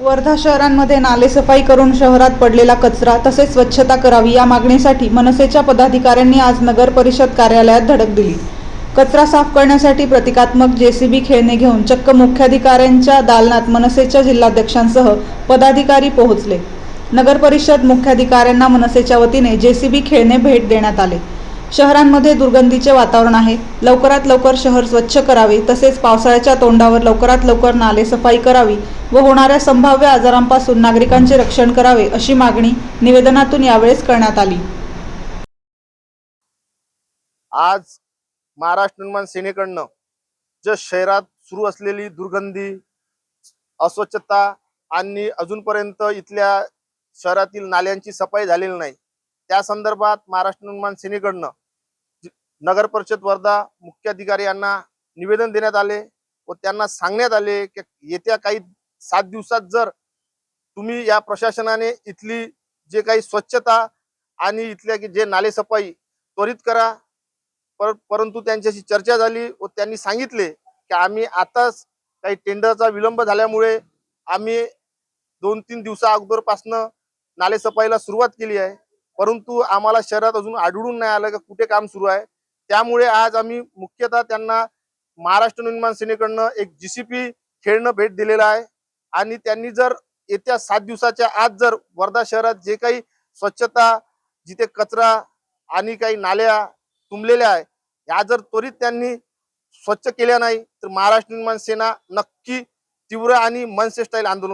वर्धा शहरांमध्ये नालेसफाई करून शहरात पडलेला कचरा तसेच स्वच्छता करावी या मागणीसाठी मनसेच्या पदाधिकाऱ्यांनी आज नगर परिषद कार्यालयात धडक दिली. कचरा साफ करण्यासाठी प्रतिकात्मक जेसीबी खेळणे घेऊन चक्क मुख्याधिकाऱ्यांच्या दालनात मनसेच्या जिल्हाध्यक्षांसह पदाधिकारी पोहोचले. नगर परिषद मुख्याधिकाऱ्यांना मनसेच्या वतीने जेसीबी खेळणे भेट देण्यात आले. शहरांमध्ये दुर्गंधीचे वातावरण आहे. लवकरात लवकर शहर स्वच्छ करावे तसेच पावसाळ्याच्या तोंडावर लवकरात लवकर नाले सफाई करावी व होणाऱ्या संभाव्य आजारांपासून नागरिकांचे रक्षण करावे अशी मागणी निवेदनातून यावेळेस करण्यात आली. आज महाराष्ट्र निर्माण सेनेकडनं जे शहरात सुरू असलेली दुर्गंधी अस्वच्छता आणि अजूनपर्यंत इथल्या शहरातील नाल्यांची सफाई झालेली नाही त्या संदर्भात महाराष्ट्र निर्माण सेनेकडनं नगर परिषद वर्धा मुख्याधिकारी यांना निवेदन देण्यात आले व त्यांना सांगण्यात आले की येत्या काही सात दिवसात जर तुम्ही या प्रशासनाने इथली जे काही स्वच्छता आणि इथल्या की जे नाले सफाई त्वरित करा पर परंतु त्यांच्याशी चर्चा झाली व त्यांनी सांगितले की आम्ही आताच काही टेंडरचा विलंब झाल्यामुळे आम्ही दोन तीन दिवसा अगोदरपासनं नाले सफाईला सुरुवात केली आहे. परंतु आम्हाला शहरात अजून आढळून नाही आलं का कुठे काम सुरू आहे. त्यामुळे आज आम्ही मुख्यतः त्यांना महाराष्ट्र निर्माण सेनेकडनं एक जीसीपी खेळणं भेट दिलेलं आहे. आणि त्यांनी जर येत्या सात दिवसाच्या आत जर वर्धा शहरात जे काही स्वच्छता जिथे कचरा आणि काही नाल्या तुंबलेल्या आहे या जर त्वरित त्यांनी स्वच्छ केल्या नाही तर महाराष्ट्र निर्माण सेना नक्की तीव्र आणि मनसे स्टाईल आंदोलन